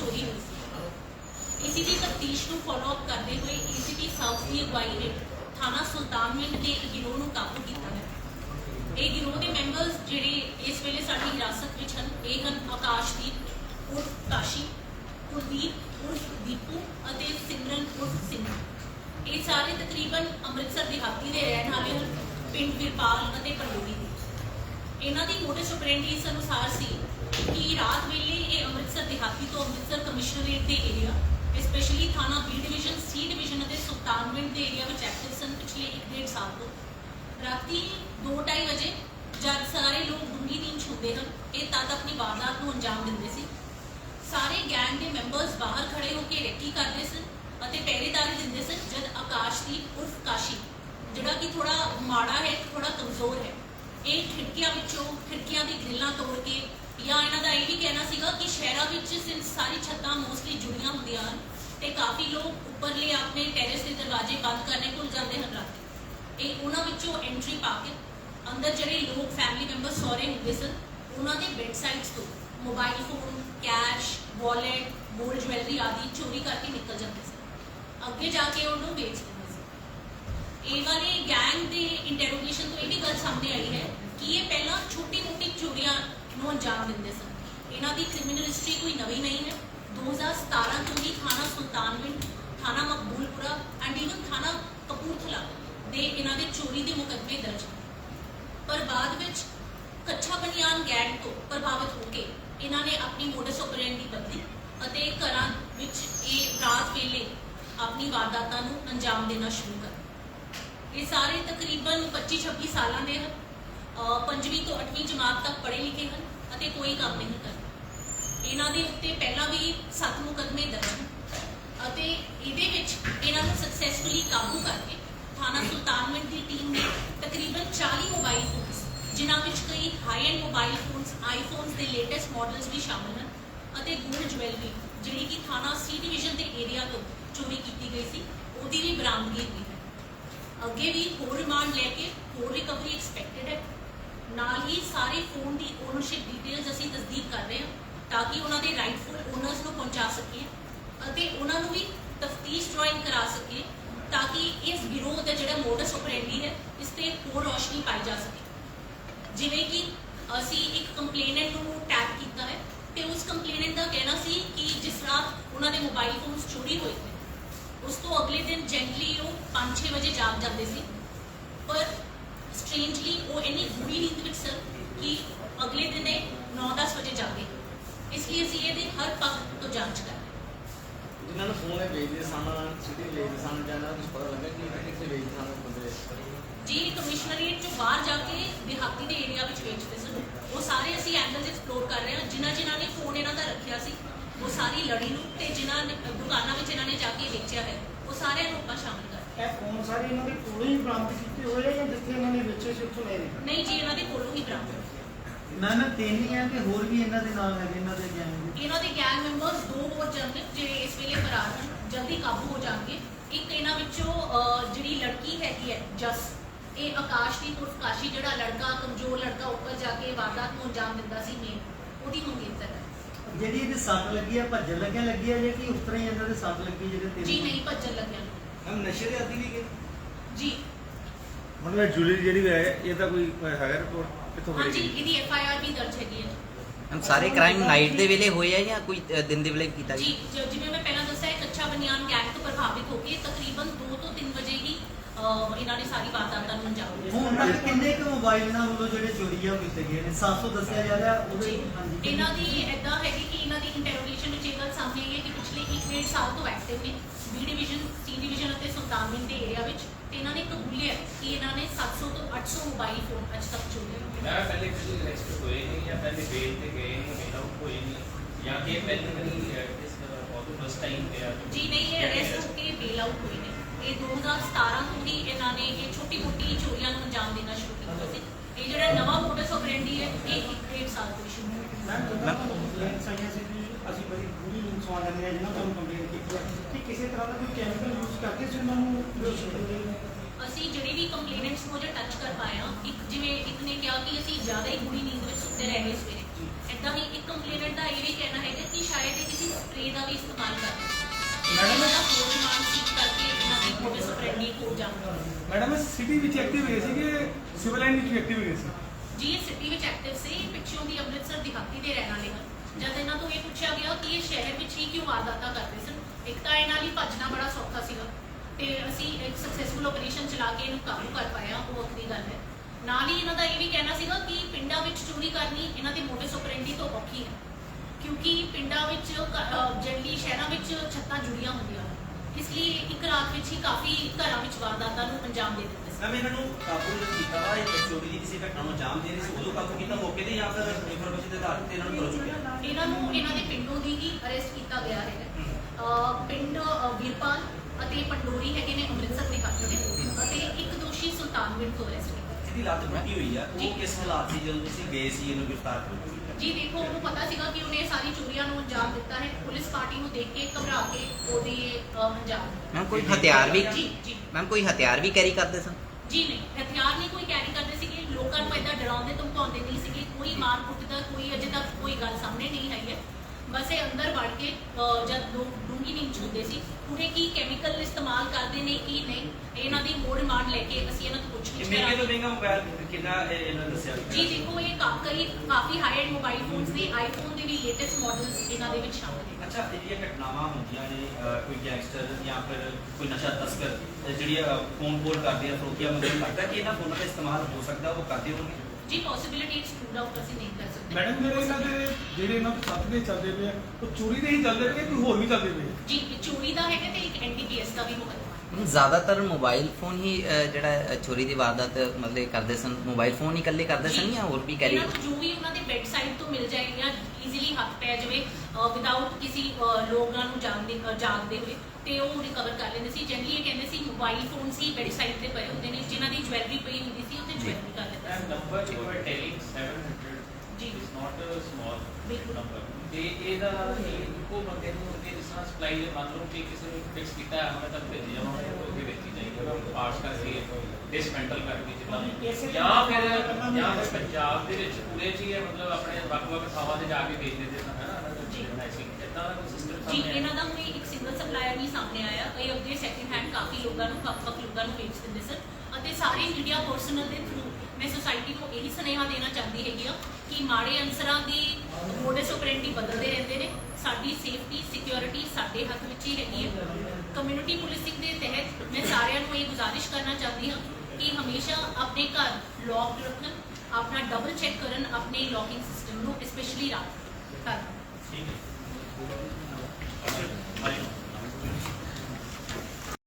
ਚੋਰੀ ਹੋਈ ਸੀ ਏਸੀਪੀ ਤਫਤੀਸ਼ ਨੂੰ ਫਾਲੋ ਅਪ ਕਰਦੇ ਹੋਏ ਏਸੀਪੀ ਸਾਊਥ ਦੀ ਅਗਵਾਈ ਹੇਠ ਥਾਣਾ ਸੁਲਤਾਨਵਿੰਡ ਦੇ ਇੱਕ ਗਿਰੋਹ ਨੂੰ ਕਾਬੂ ਕੀਤਾ ਹੈ। ਇਹ ਗਿਰੋਹ ਦੇ ਮੈਂਬਰਸ ਜਿਹੜੇ ਇਸ ਵੇਲੇ ਸਾਡੀ ਹਿਰਾਸਤ ਵਿੱਚ ਹਨ, ਇਹ ਹਨ ਆਕਾਸ਼ਦੀਪ ਉਰਫ ਕਾਸ਼ੀ, ਕੁਲਦੀਪ, ਉਰਫ ਦੀਪੂ ਅਤੇ ਸਿਮਰਨ ਉਰਫ ਸਿੰਮਾ ਇਹ ਸਾਰੇ ਤਕਰੀਬਨ ਅੰਮ੍ਰਿਤਸਰ ਦਿਹਾਤੀ ਦੇ ਰਹਿਣ ਵਾਲੇ ਹਨ, ਪਿੰਡ ਵਿਰਪਾਲ ਅਤੇ ਪੰਡੋਰੀ ਇਹਨਾਂ ਦੀ ਮੋਟੇ ਆਪਰੈਂਡੀ ਇਸ ਅਨੁਸਾਰ ਸੀ ਕਿ ਰਾਤ ਵੇਲੇ ਇਹ ਅੰਮ੍ਰਿਤਸਰ ਦਿਹਾਤੀ ਤੋਂ ਅੰਮ੍ਰਿਤਸਰ ਦੇ ਏਰੀਆ ਸਪੈਸ਼ਲੀ ਥਾਣਾ ਬੀ ਡਿਵੀਜ਼ਨ ਸੀ ਡਿਵੀਜ਼ਨ ਅਤੇ ਸੁਲਤਾਨਵਿੰਡ ਦੇ ਏਰੀਆ ਵਿੱਚ ਐਕਟਿਵ ਸਨ ਪਿਛਲੇ 1.5 ਸਾਲ ਤੋਂ। ਰਾਤੀ 2:30 ਵਜੇ ਜਦ ਸਾਰੇ ਲੋਕ ਡੂੰਗੀ ਨੀਂਦ ਛੁੰਦੇ ਹਨ, ਇਹ ਤਦ ਆਪਣੀ ਵਾਰਦਾਤ ਨੂੰ ਅੰਜਾਮ ਦਿੰਦੇ ਸੀ। ਸਾਰੇ ਗੈਂਗ ਦੇ ਮੈਂਬਰਸ ਬਾਹਰ ਖੜੇ ਹੋ ਕੇ ਰੇਕੀ ਕਰਦੇ ਸਨ ਅਤੇ ਪਹਿਰੇਦਾਰੀ ਦਿੰਦੇ ਸਨ ਜਦ ਆਕਾਸ਼ਦੀਪ ਉਰਫ ਕਾਸ਼ੀ, ਜਿਹੜਾ ਕਿ ਥੋੜਾ ਮਾੜਾ ਹੈ ਥੋੜਾ ਕਮਜ਼ੋਰ ਹੈ, ਇਹ ਖਿੜਕੀਆਂ ਵਿੱਚੋਂ ਖਿੜਕੀਆਂ ਦੀ ਗ੍ਰਿਲਾਂ ਤੋੜ ਕੇ ਜਾਂ ਇਹਨਾਂ ਦਾ ਇਹ ਵੀ ਕਹਿਣਾ ਸੀਗਾ ਕਿ ਸ਼ਹਿਰਾਂ ਵਿੱਚ ਸਿੰਸ ਸਾਰੀ ਛੱਤਾਂ ਮੋਸਟਲੀ ਜੁੜੀਆਂ ਹੁੰਦੀਆਂ ਹਨ ਤੇ ਕਾਫੀ ਲੋਕ ਉੱਪਰਲੇ ਆਪਣੇ ਟੈਰੇਸ ਦੇ ਦਰਵਾਜ਼ੇ ਬੰਦ ਕਰਨੇ ਭੁੱਲ ਜਾਂਦੇ ਹਨ ਰਾਤੀ ਇਹ ਉਹਨਾਂ ਵਿੱਚੋਂ ਐਂਟਰੀ ਪਾ ਕੇ ਅੰਦਰ ਜਿਹੜੇ ਲੋਕ ਫੈਮਿਲੀ ਮੈਂਬਰ ਸੌਰੇ ਹੁੰਦੇ ਸਨ ਉਹਨਾਂ ਦੇ ਬੈੱਡ ਸਾਈਡਸ ਤੋਂ mobile phone cash wallet gold jewellery ਆਦਿ ਚੋਰੀ ਕਰਕੇ ਨਿਕਲ ਜਾਂਦੇ ਸਨ ਅੱਗੇ ਜਾ ਕੇ ਉਹਨੂੰ ਵੇਚ ਦਿੰਦੇ ਸੀ ਇਹ ਵਾਲੇ ਗੈਂਗ ਦੇ ਇੰਟਰੋਗੇਸ਼ਨ ਤੋਂ ਇਹ ਵੀ ਗੱਲ ਸਾਹਮਣੇ ਆਈ ਹੈ ਕਿ ਇਹ ਪਹਿਲਾਂ ਛੋਟੀ-ਮੋਟੀ ਚੋਰੀਆਂ ਨੂੰ ਅੰਜਾਮ ਦਿੰਦੇ ਸਨ? ਇਹਨਾਂ ਦੀ ਕ੍ਰਿਮੀਨਲ ਹਿਸਟਰੀ ਕੋਈ ਨਵੀਂ ਨਹੀਂ ਹੈ। 2017 ਤੋਂ ਹੀ ਥਾਣਾ ਸੁਲਤਾਨਵਿੰਡ, ਥਾਣਾ ਮਕਬੂਲਪੁਰਾ ਐਂਡ ਇਵਨ ਥਾਣਾ ਕਪੂਰਥਲਾ ਦੇ ਇਹਨਾਂ ਦੇ ਚੋਰੀ ਦੇ ਮੁਕੱਦਮੇ ਦਰਜ ਪਰ ਬਾਅਦ ਵਿੱਚ ਕੱਚਾ ਬਨਿਆਨ ਗੈਂਗ ਤੋਂ ਪ੍ਰਭਾਵਿਤ ਹੋ ਕੇ ਇਹਨਾਂ ਨੇ ਆਪਣੀ ਮੋਡਸ ਆਪਰੈਂਡੀ ਬਦਲੀ ਅਤੇ ਘਰਾਂ ਵਿੱਚ ਇਹ ਰਾਤ ਵੇਲੇ ਆਪਣੀ ਵਾਰਦਾਤਾਂ ਨੂੰ ਅੰਜਾਮ ਦੇਣਾ ਸ਼ੁਰੂ ਕਰ ਇਹ ਸਾਰੇ ਤਕਰੀਬਨ 25-26 ਸਾਲਾਂ ਦੇ ਹਨ। ਪੰਜਵੀਂ ਤੋਂ 8ਵੀਂ ਜਮਾਤ ਤੱਕ ਪੜ੍ਹੇ ਲਿਖੇ ਹਨ ਅਤੇ ਕੋਈ ਕੰਮ ਨਹੀਂ ਕਰਦੇ। ਇਹਨਾਂ ਦੇ ਉੱਤੇ ਪਹਿਲਾਂ ਵੀ ਸੱਤ ਮੁਕੱਦਮੇ ਦਰਜ ਅਤੇ ਇਹਦੇ ਵਿੱਚ ਇਹਨਾਂ ਨੂੰ ਸਕਸੈਸਫੁਲੀ ਕਾਬੂ ਕਰਕੇ ਥਾਣਾ ਸੁਲਤਾਨਵਿੰਡ ਦੀ ਟੀਮ ਨੇ ਤਕਰੀਬਨ 40 ਮੋਬਾਈਲ ਫੋਨਸ ਜਿਨ੍ਹਾਂ ਵਿੱਚ ਕਈ high end mobile phones iPhones ਦੇ ਲੇਟੈਸਟ ਮਾਡਲਸ ਵੀ ਸ਼ਾਮਲ ਹਨ ਅਤੇ ਗੋਲਡ ਜਵੈਲਰੀ ਜਿਹੜੀ ਕਿ ਥਾਣਾ ਸੀ ਡਿਵੀਜ਼ਨ ਦੇ ਏਰੀਆ ਤੋਂ ਚੋਰੀ ਕੀਤੀ ਗਈ ਸੀ, ਉਹਦੀ ਵੀ ਬਰਾਮਦਗੀ ਹੋਈ ਹੈ। ਅੱਗੇ ਵੀ ਹੋਰ ਰਿਮਾਂਡ ਲੈ ਕੇ ਹੋਰ ਰਿਕਵਰੀ ਐਕਸਪੈਕਟਡ ਹੈ। ਨਾਲ ਹੀ ਸਾਰੇ ਫੋਨ ਦੀ ਓਨਰਸ਼ਿਪ ਡਿਟੇਲਸ ਅਸੀਂ ਤਸਦੀਕ ਕਰ ਰਹੇ ਹਾਂ ਤਾਂ ਕਿ ਉਹਨਾਂ ਦੇ ਰਾਈਟਫੁਲ ਓਨਰਸ ਨੂੰ ਪਹੁੰਚਾ ਸਕੀਏ ਅਤੇ ਉਹਨਾਂ ਨੂੰ ਵੀ ਤਫਤੀਸ਼ ਜੁਆਇਨ ਕਰਾ ਸਕੀਏ ਤਾਂ ਕਿ ਇਸ ਗਿਰੋਹ ਦਾ ਜਿਹੜਾ ਮੋਡਸ ਆਪਰੈਂਡੀ ਹੈ, ਇਸ ਤੇ ਹੋਰ ਰੋਸ਼ਨੀ ਪਾਈ ਜਾ ਸਕੇ। ਜਿਵੇਂ ਕਿ ਅਸੀਂ ਇੱਕ ਕੰਪਲੇਨੈਂਟ ਨੂੰ ਟੈਗ ਕੀਤਾ ਹੈ ਤੇ ਉਸ ਕੰਪਲੇਨੈਂਟ ਦਾ ਕਹਿਣਾ ਸੀ ਕਿ ਜਿਸ ਰਾਤ ਉਹਨਾਂ ਦੇ ਮੋਬਾਈਲ ਫੋਨਸ ਚੋਰੀ ਹੋਏ ਸੀ ਉਸ ਤੋਂ ਅਗਲੇ ਦਿਨ ਜੈਂਟਲੀ ਉਹ 5-6 ਵਜੇ ਜਾਗ ਜਾਂਦੇ ਸੀ। ਪਰ ਸਟ੍ਰੇਂਜਲੀ ਉਹ ਇੰਨੀ ਗੂੜੀ ਨੀਂਦ ਵਿੱਚ ਸਨ ਕਿ ਅਗਲੇ ਦਿਨ ਇਹ 9-10 ਵਜੇ ਜਾਗੇ। ਇਸ ਲਈ ਅਸੀਂ ਇਹਦੇ ਹਰ ਪੱਖ ਤੋਂ ਜਾਂਚ ਕਰ ਰਹੇ ਹਾਂ। ਜਿਨ੍ਹਾਂ ਨੂੰ ਫੋਨ ਇਹ ਵੇਚਦੇ ਸਨ ਸਿਟੀ ਵੇਚਦੇ ਸਨ ਜਾਂ ਇਹਨਾਂ ਨੂੰ ਪਤਾ ਲੱਗਾ ਕਿ ਇਹ ਕਿੱਥੇ ਵੇਚਦੇ ਸਨ ਬੰਦੇ। ਜੀ ਕਮਿਸ਼ਨਰੀਟ ਤੋਂ ਬਾਹਰ ਜਾ ਕੇ ਦਿਹਾਤੀ ਦੇ ਏਰੀਆ ਵਿੱਚ ਵੇਚਦੇ ਸਨ। ਉਹ ਸਾਰੇ ਅਸੀਂ ਐਂਗਲਸ ਐਕਸਪਲੋਰ ਕਰ ਰਹੇ ਹਾਂ। ਜਿਨ੍ਹਾਂ ਜਿਨ੍ਹਾਂ ਨੇ ਫੋਨ ਇਹਨਾਂ ਦਾ ਰੱਖਿਆ ਸੀ ਉਹ ਸਾਰੀ ਲੜੀ ਨੂੰ ਤੇ ਜਿਨ੍ਹਾਂ ਦੁਕਾਨਾਂ ਵਿੱਚ ਇਹਨਾਂ ਨੇ ਜਾ ਕੇ ਵੇਚਿਆ ਹੈ ਉਹ ਸਾਰਿਆਂ ਨੂੰ ਆਪਾਂ ਸ਼ਾਮਲ ਕਰ ਇਹ ਫੋਨ ਸਾਰੇ ਇਹਨਾਂ ਦੇ ਕੋਲੋਂ ਹੀ ਬਰਾਮਦ ਕੀਤੇ ਹੋਏ ਆ ਜਾਂ ਜਿੱਥੇ ਇਹਨਾਂ ਨੇ ਵੇਚੇ ਸੀ ਉੱਥੋਂ ਲਏ ਨੇ। ਨਹੀਂ ਜੀ ਇਹਨਾਂ ਦੇ ਕੋਲੋਂ ਹੀ ਬਰਾਮਦ। ਮੈਂ ਨਾ ਤਿੰਨ ਹੀ ਆ ਕਿ ਹੋਰ ਵੀ ਇਹਨਾਂ ਦੇ ਨਾਲ ਹੈਗੇ ਇਹਨਾਂ ਦੇ ਗੈਂਗ ਇਹਨਾਂ ਦੇ ਗੈਂਗ ਮੈਂਬਰਸ ਦੋ ਹੋਰ ਜਨ ਨੇ ਜਿਹੜੇ ਇਸ ਵੇਲੇ ਫਰਾਰ ਹਨ ਜਲਦੀ ਕਾਬੂ ਹੋ ਜਾਣਗੇ। ਇੱਕ ਇਹਨਾਂ ਵਿੱਚੋਂ ਜਿਹੜੀ ਲੜਕੀ ਹੈਗੀ ਹੈ ਜਸ ਇਹ ਆਕਾਸ਼ ਦੀ ਉਰਫ ਕਾਸ਼ੀ ਜਿਹੜਾ ਲੜਕਾ ਕਮਜ਼ੋਰ ਲੜਕਾ ਉੱਪਰ ਜਾ ਕੇ ਵਾਰਦਾਤ ਨੂੰ ਅੰਜਾਮ ਦਿੰਦਾ ਸੀ ਮੇਨ ਉਹਦੀ ਮੰਗੇਤਰ ਹੈ ਜਿਹੜੀ ਇਹਦੇ ਸੱਟ ਲੱਗੀ ਆ ਭੱਜਣ ਲੱਗਿਆ ਲੱਗੀ ਆ ਜੇ ਕਿ ਉਸ ਤਰ੍ਹਾਂ ਹੀ ਇਹਨਾਂ ਦੇ ਸੱਟ ਲੱਗੀ ਜਿਹੜੇ ਜੀ ਨਹੀਂ ਭੱਜਣ ਲੱਗਿਆ। ਹਮ ਨਸ਼ੇ ਦੇ ਆਦੀ ਵੀ ਗਏ। ਜੀ। ਮਤਲਬ ਇਹ ਜੁਲੀ ਜਿਹੜੀ ਹੈ ਇਹ ਤਾਂ ਕੋਈ ਹੈਗਾ ਰਿਪੋਰਟ ਕਿੱਥੋਂ ਹਾਂਜੀ ਮਿਲੀ ਇਹਦੀ ਐਫ ਆਈ ਆਰ ਵੀ ਦਰਜ ਹੈਗੀ ਹੈ। ਹਮ ਸਾਰੇ ਕ੍ਰਾਈਮ ਨਾਈਟ ਦੇ ਵੇਲੇ ਹੋਏ ਆ ਜਾਂ ਕੋਈ ਅ, ਦਿਨ ਦੇ ਵੇਲੇ ਕੀਤਾ ਜੀ ਗਿਆ ਜ- ਜਿਵੇਂ ਮੈਂ ਪਹਿਲਾਂ ਦੱਸਿਆ ਇਹ ਕੱਚਾ ਬਨਿਆਨ ਗੈਂਗ ਤੋਂ ਪ੍ਰਭਾਵਿਤ ਹੋ ਕੇ ਤਕਰੀਬਨ 2 ਤੋਂ 3 ਵਜੇ ਹੀ ਅਹ, ਇਹਨਾਂ ਨੇ ਸਾਰੀ ਵਾਰਦਾਤਾਂ ਨੂੰ ਅੰਜਾਮ ਦਿੱਤਾ। ਹੁਣ ਤੱਕ ਕਿੰਨੇ ਕੁ ਮੋਬਾਈਲ ਇਹਨਾਂ ਵੱਲੋਂ ਜਿਹੜੇ ਚੋਰੀ ਆ ਉਹ ਕੀਤੇ ਗਏ ਨੇ? 700 ਦੱਸਿਆ ਜਾ ਰਿਹਾ ਉਹਦੇ ਜੀ ਹਾਂਜੀ। ਇਹਨਾਂ ਦੀ ਇਦਾਂ ਹੈਗੀ ਕਿ ਇਹਨਾਂ ਦੀ ਇੰਟਰੋਗੇਸ਼ਨ ਵਿੱਚ ਇਹ ਗੱਲ ਸਾਹਮਣੇ ਆਈ ਹੈ ਕਿ ਪਿਛਲੇ 1.5 ਸਾਲ ਤੋਂ ਐਕਟਿਵ ਨੇ। ਬੀ ਡਿਵੀਜ਼ਨ ਸੀ ਡਿਵੀਜ਼ਨ ਅਤੇ ਸੁਲਤਾਨਵਿੰਡ ਦੇ ਏਰੀਆ ਵਿੱਚ ਤੇ ਇਹਨਾਂ ਨੇ ਕਬੂਲਿਆ ਕਿ ਇਹਨਾਂ ਨੇ 700 ਤੋਂ 800 ਮੋਬਾਈਲ ਫੋਨ ਅੱਜ ਤੱਕ ਚੋਰੀ ਕੀਤੇ ਮੈਂ ਪਹਿਲੇ ਕਦੀ ਅਰੈਸਟ ਹੋਏ ਨਹੀਂ ਜਾਂ ਪਹਿਲੇ ਬੇਲ ਤੇ ਗਏ ਨਹੀਂ ਮੇਰਾ ਹੋਏ ਨਹੀਂ। ਜਾਂ ਕਿ ਪਹਿਲੇ ਕਦੀ ਇਸ ਬਹੁਤ ਫਸਟ ਟਾਈਮ ਪਿਆ ਜੀ ਨਹੀਂ ਇਹ ਅਰੈਸਟ ਹੋ ਕੇ ਬੇਲ ਆਊਟ ਹੋਏ ਨੇ। ਇਹ 2017 ਤੋਂ ਹੀ ਇਹਨਾਂ ਨੇ ਇਹ ਛੋਟੀ ਮੋਟੀ ਚੋਰੀਆਂ ਨੂੰ ਅੰਜਾਮ ਦੇਣਾ ਸ਼ੁਰੂ ਕੀਤਾ ਸੀ। ਇਹ ਜਿਹੜਾ ਨਵਾਂ ਮੋਡਸ ਆਪਰੈਂਡੀ ਹੈ ਇਹ ਇੱਕ ਡੇਢ ਸਾਲ ਤੋਂ ਸ਼ੁਰੂ ਹੋਇਆ। ਮੈਂ ਤੁਹਾਨੂੰ ਕੰਪਲੇਂਟ ਆਈਆਂ ਸੀ ਅਸੀਂ ਬੜੀ ਬੁਰੀ ਨੀਂਦ ਸੌਂ ਜਾਂਦੇ ਹਾਂ ਜਿਹਨਾਂ ਤੁਹਾਨੂੰ ਕੰਪਲੇਂਟ ਕੀਤੀ ਹੈ ਕਿਸੇ ਤਰ੍ਹਾਂ ਦਾ ਕੋਈ ਕੈਮੀਕਲ ਯੂਜ਼ ਕਰਕੇ ਸੀ ਉਹਨਾਂ ਨੂੰ? ਅਸੀਂ ਜਿਹੜੇ ਵੀ ਕੰਪਲੇਨੈਂਟਸ ਨੂੰ ਜੇ ਟੱਚ ਕਰ ਹਾਂ ਇੱਕ ਜਿਵੇਂ ਇੱਕ ਨੇ ਕਿਹਾ ਕਿ ਅਸੀਂ ਜ਼ਿਆਦਾ ਹੀ ਗੂੜੀ ਨੀਂਦ ਵਿੱਚ ਸੁੱਤੇ ਰਹਿ ਗਏ ਸਵੇਰੇ। ਇਦਾਂ ਹੀ ਇੱਕ ਕੰਪਲੇਨੈਂਟ ਦਾ ਇਹ ਵੀ ਕਹਿਣਾ ਹੈਗਾ ਕਿ ਸ਼ਾਇਦ ਇਹ ਕਿਸੇ ਸਪਰੇ ਸਪਰੇਅ ਦਾ ਵੀ ਇਸਤੇਮਾਲ ਕਰਦੇ ਮੈਡਮ- ਦਾ ਹੋਰ ਡਿਮਾਂਡ ਸੀ ਕਰਕੇ ਇਹਨਾਂ ਦੀ ਮੋਟੇ ਸਪਰੈਂਡੀ ਹੋ ਜਾਂਦਾ ਮੈਡਮ ਇਹ ਸਿਟੀ ਵਿੱਚ ਐਕਟਿਵ ਹੈਗੇ ਸੀ ਕਿ ਸਿਵਲ ਲਾਈਨ ਵਿੱਚ ਐਕਟਿਵ ਹੈਗੇ ਸੀ? ਜੀ ਇਹ ਸਿਟੀ ਵਿੱਚ ਐਕਟਿਵ ਸੀ। ਪਿੱਛੋਂ ਦੀ ਅੰਮ੍ਰਿਤਸਰ ਦਿਹਾਤੀ ਦੇ ਰਹਿਣ ਵਾਲੇ ਹਨ। ਜਦ ਇਹਨਾਂ ਤੋਂ ਇਹ ਪੁੱਛਿਆ ਗਿਆ ਕਿ ਇਹ ਸ਼ਹਿਰ ਵਿੱਚ ਹੀ ਕਿਉਂ ਵਾਰਦਾਤਾਂ ਕਰਦੇ ਸਨ ਇੱਕ ਤਾਂ ਇਹਨਾਂ ਲਈ ਭੱਜਣਾ ਬੜਾ ਸੌਖਾ ਸੀਗਾ ਤੇ ਅਸੀਂ ਇੱਕ ਸਕਸੈਸਫੁਲ ਆਪਰੇਸ਼ਨ ਚਲਾ ਕੇ ਇਹਨੂੰ ਕਾਬੂ ਕਰ ਪਾਇਆ ਉਹ ਵੱਖਰੀ ਗੱਲ ਹੈ। ਨਾਲ ਹੀ ਇਹਨਾਂ ਦਾ ਇਹ ਵੀ ਕਹਿਣਾ ਸੀਗਾ ਕਿ ਪਿੰਡਾਂ ਵਿੱਚ ਚੋਰੀ ਕਰਨੀ ਇਹਨਾਂ ਦੇ ਮੋਟੇ ਸੁਪਰੈਂਡੀ ਤੋਂ ਔਖੀ ਹੈ ਕਿਉਂਕਿ ਪਿੰਡਾਂ ਵਿੱਚ ਜਨਰਲੀ ਸ਼ਹਿਰਾਂ ਵਿੱਚ ਛੱਤਾਂ ਜੁੜੀਆਂ ਹੁੰਦੀਆਂ ਹਨ ਇਸ ਲਈ ਇੱਕ ਰਾਤ ਵਿੱਚ ਹੀ ਕਾਫੀ ਘਰਾਂ ਵਿੱਚ ਵਾਰਦਾਤਾਂ ਨੂੰ ਅੰਜਾਮ ਦੇ ਦਿੰਦੇ ਸੀ। ਮੈਮ ਇਹਨਾਂ ਨੂੰ ਕਾਬੂ ਕੀਤਾ ਵਾ ਇਹ ਚੋਰੀ ਦੀ ਕਿਸੇ ਘਟਨਾ ਨੂੰ ਅੰਜਾਮ ਦੇ ਰਹੀ ਸੀ ਉਦੋਂ ਕਾਬੂ ਕੀਤਾ ਮੌਕੇ ਤੇ ਜਾਂ ਫਿਰ ਇਨਫੋਰਮੇਸ਼ਨ ਦੇ ਆਧਾਰ ਤੇ ਇਹਨਾਂ ਨੂੰ ਕਰੋ ਚੁੱਕਿਆ। ਇਹਨਾਂ ਨੂੰ ਇਹਨਾਂ ਦੇ ਪਿੰਡੋਂ ਦੀ ਹੀ ਅਰੈਸਟ ਕੀਤਾ ਗਿਆ ਹੈ। ਪਿੰਡ ਵੀਰਪਾਲ ਅਤੇ ਪੰਡੋਰੀ ਹੈਗੇ ਨੇ ਅੰਮ੍ਰਿਤਸਰ ਦੇ ਖਾਤੇ ਦੇ ਅਤੇ ਇੱਕ ਦੋਸ਼ੀ ਸੁਲਤਾਨਵਿੰਡ ਤੋਂ ਅਰੈਸਟ ਕੀਤਾ ਜਿਹਦੀ ਲੱਤ ਟੁੱਟੀ ਹੋਈ ਆ। ਉਹ ਕਿਸ ਹਾਲਾਤ ਸੀ ਜਦੋਂ ਤੁਸੀਂ ਗਏ ਸੀ ਇਹਨੂੰ ਗ੍ਰਿਫਤਾਰ ਕਰਨ ਜੀ ਦੇਖੋ ਉਹਨੂੰ ਪਤਾ ਸੀਗਾ ਕਿ ਉਹਨੇ ਸਾਰੀ ਚੋਰੀਆਂ ਨੂੰ ਅੰਜਾਮ ਦਿੱਤਾ ਹੈ। ਪੁਲਿਸ ਪਾਰਟੀ ਨੂੰ ਦੇਖ ਕੇ ਘਬਰਾ ਕੇ ਉਹਦੇ ਅਹ, ਅੰਜਾਮ ਦਿੱਤਾ। ਮੈਮ ਕੋਈ ਹਥਿਆਰ ਵੀ ਜੀ ਜੀ। ਮੈਮ ਕੋਈ ਹਥਿਆਰ ਵੀ ਕੈਰੀ ਕਰਦੇ ਸਨ? ਜੀ ਨਹੀਂ। ਹਥਿਆਰ ਨਹੀਂ ਕੋਈ ਕੈਰੀ ਕਰਦੇ ਸੀਗੇ। ਲੋਕਾਂ ਨੂੰ ਏਦਾਂ ਡਰਾਉਂਦੇ ਧਮਕਾਉਂਦੇ ਨਹੀਂ ਸੀਗੇ। ਕੋਈ ਮਾਰ ਕੁੱਟ ਦਾ ਕੋਈ ਅਜੇ ਤੱਕ ਕੋਈ ਗੱਲ ਸਾਹਮਣੇ ਨਹੀਂ ਆਈ ਹੈ। ਬਸ ਇਹ ਅੰਦਰ ਵੜ ਕੇ ਜਦ ਡੂੰਗੀ 'ਚ ਹੁੰਦੇ ਸੀ ਉਹਨੇ ਕੀ ਕੈਮੀਕਲ ਇਸਤੇਮਾਲ ਕਰਦੇ ਨੇ ਕੀ ਨਹੀਂ? ਇਹਨਾਂ ਦੀ ਮੋੜ ਮਾਰ ਲੈ ਕੇ ਅਸੀਂ ਇਹਨਾਂ ਤੋਂ ਪੁੱਛ ਤੋਂ ਕਰਾਂਗੇ ਮਹਿੰਗਾ ਮੋਬਾਈਲ ਕਿੰਨਾ ਇਹ ਇਹਨਾਂ ਦੱਸਿਆ ਜੀ ਦੇਖੋ ਇਹ ਕਾ- ਕਈ ਕਾਫੀ ਹਾਈ ਐਂਡ ਮੋਬਾਈਲ ਫੋਨਸ ਨੇ ਆਈਫੋਨ ਦੇ ਵੀ ਲੇਟੈਸਟ ਮਾਡਲਸ ਇਹਨਾਂ ਦੇ ਵਿੱਚ ਸ਼ਾਮਲ ਨੇ। ਅੱਛਾ ਜਿਹੜੀਆਂ ਘਟਨਾਵਾਂ ਹੁੰਦੀਆਂ ਨੇ ਕੋਈ ਗੈਂਗਸਟਰ ਜਾਂ ਫਿਰ ਕੋਈ ਨਸ਼ਾ ਤਸਕਰ ਇਹ ਜਿਹੜੀਆਂ ਫੋਨ ਕੋਲ ਕਰਦੇ ਆ ਫਰੋਕੀਆਂ ਮੰਗਦੇ ਲੱਗਦਾ ਕਿ ਇਹਨਾਂ ਫੋਨਾਂ ਦਾ ਇਸਤੇਮਾਲ ਹੋ ਸਕਦਾ ਉਹ ਕਰਦੇ ਹੋਣਗੇ? ਜੀ ਪੋਸਿਬਿਲਿਟੀ ਐਕਸਕਲੂਡ ਆਊਟ ਅਸੀਂ ਨਹੀਂ ਕਰ ਸਕਦੇ ਮੈਡਮ ਜਿਹੜੇ ਇਹਨਾਂ ਦੇ ਜਿਹੜੇ ਇਹਨਾਂ ਦੇ ਸਾਥ ਦੇ ਚੱਲਦੇ ਪਏ ਆ ਉਹ ਚੋਰੀ ਦੇ ਹੀ ਚੱਲਦੇ ਪਏ ਕਿ ਕੋਈ ਹੋਰ ਵੀ ਚੱਲਦੇ ਪਏ ਆ? ਜੀ ਚੋਰੀ ਦਾ ਹੈਗਾ ਤੇ ਇੱਕ ਐਨਡੀਪੀਐਸ ਦਾ ਵੀ ਮੁਕੱਦਮਾ ਜ਼ਿਆਦਾਤਰ ਮੋਬਾਈਲ ਫੋਨ ਹੀ ਅ, ਜਿਹੜਾ ਅ, ਚੋਰੀ ਦੀ ਵਾਰਦਾਤ ਮਤਲਬ ਕਰਦੇ ਸਨ। ਮੋਬਾਈਲ ਫੋਨ ਹੀ ਇਕੱਲੇ ਕਰਦੇ ਸਨ ਜਾਂ। ਹੋਰ ਵੀ ਕੈਰੀ ਜੋ ਵੀ ਉਹਨਾਂ ਦੇ ਬੈੱਡ ਸਾਈਡ ਤੋਂ ਮਿਲ ਜਾਏ ਜਾਂ ਈਜ਼ੀਲੀ ਹੱਥ ਪੈ ਜਾਵੇ ਵਿਦਆਊਟ ਕਿਸੇ ਲੋਕਾਂ ਨੂੰ ਜਾਣਦੇ ਜਾਗਦੇ ਹੋਏ ਤੇ ਉਹ ਰਿਕਵਰ ਕਰ ਲੈਂਦੇ ਸੀ। ਜਨਰਲੀ ਇਹ ਕਹਿੰਦੇ ਸੀ ਮੋਬਾਈਲ ਫੋਨ ਸੀ ਬੈੱਡ ਸਾਈਡ ਤੇ ਪਏ ਹੁੰਦੇ ਨੇ ਜਿਨ੍ਹਾਂ ਦੀ ਜਵੈਲਰੀ ਪਈ ਹੁੰਦੀ ਸੀ ਉੱਥੇ ਜਵੈਲਰੀ ਕਰ ਲੈਂਦੇ ਸੀ। number you were telling 700 ਜੀ। not a small ਬਿਲਕੁਲ। number. ਤੇ ਇਹਦਾ ਇਹ ਇੱਕੋ ਬੰਦੇ ਨੂੰ ਜਿਸ ਤਰ੍ਹਾਂ ਸਪਲਾਈ ਦੇ ਮੰਨ ਲਓ ਕਿ ਕਿਸੇ ਨੂੰ ਫਿਕਸ ਕੀਤਾ ਹੈ ਮੈਂ ਤਾਂ ਭੇਜੀ ਜਾਵਾਂ ਹੀ ਪਾਰਟਸ ਕਰਕੇ ਡਿਸਮੈਂਟਲ ਕਰਕੇ ਜਿੱਦਾਂ। ਜਾਂ ਫਿਰ ਜਾਂ ਫਿਰ ਪੰਜਾਬ ਦੇ ਵਿੱਚ ਪੂਰੇ ਚ ਹੀ ਮਤਲਬ ਆਪਣੇ ਵੱਖ-ਵੱਖ ਥਾਵਾਂ ਤੇ ਜਾ ਕੇ ਵੇਚ ਦਿੰਦੇ ਸਨ ਹੈ ਨਾ ਜੀ। ਜੀ ਇਦਾਂ ਦਾ ਕੋਈ ਸਿਸਟਮ ਜੀ ਇਹਨਾਂ ਦਾ ਕੋਈ ਇੱਕ ਸਿੰਗਲ ਸਪਲਾਇਰ ਨਹੀਂ ਸਾਹਮਣੇ ਆਇਆ। ਇਹ ਅੱਗੇ ਸੈਕਿੰਡ ਹੈਂਡ ਕਾਫੀ ਲੋਕਾਂ ਨੂੰ ਵੱਖ-ਵੱਖ ਲੋਕਾਂ ਨੂੰ ਵੇਚ ਦਿੰਦੇ ਸਨ। ਅਤੇ ਸਾਰੇ ਮੀਡੀਆ ਪਰਸਨਲ ਦੇ ਥਰੂ ਮੈਂ ਸੁਸਾਇਟੀ ਨੂੰ ਇਹੀ ਸੁਨੇਹਾ ਦੇਣਾ ਚਾਹੁੰਦੀ ਹੈਗੀ ਆ ਕਿ ਮਾੜੇ ਅਨਸਰਾਂ ਦੀ ਮੋਡਸ ਆਪਰੈਂਡੀ ਬਦਲਦੇ ਰਹਿੰਦੇ ਨੇ। ਸਾਡੀ ਸੇਫਟੀ ਸਿਕਿਉਰਿਟੀ ਸਾਡੇ ਹੱਥ ਵਿੱਚ ਹੀ ਹੈਗੀ ਹੈ ਕਮਿਊਨਿਟੀ ਪੁਲਿਸਿੰਗ ਦੇ ਤਹਿਤ ਮੈਂ ਸਾਰਿਆਂ ਨੂੰ ਇਹ ਗੁਜ਼ਾਰਿਸ਼ ਕਰਨਾ ਚਾਹੁੰਦੀ ਹਾਂ ਕਿ ਹਮੇਸ਼ਾ ਆਪਣੇ ਘਰ ਲੌਕ ਰੱਖਣ ਆਪਣਾ ਡਬਲ ਚੈੱਕ ਕਰਨ ਆਪਣੇ ਲੌਕਿੰਗ ਸਿਸਟਮ ਨੂੰ ਸਪੈਸ਼ਲੀ ਰਾਤ ਨੂੰ ਧੰਨਵਾਦ ਠੀਕ ਹੈ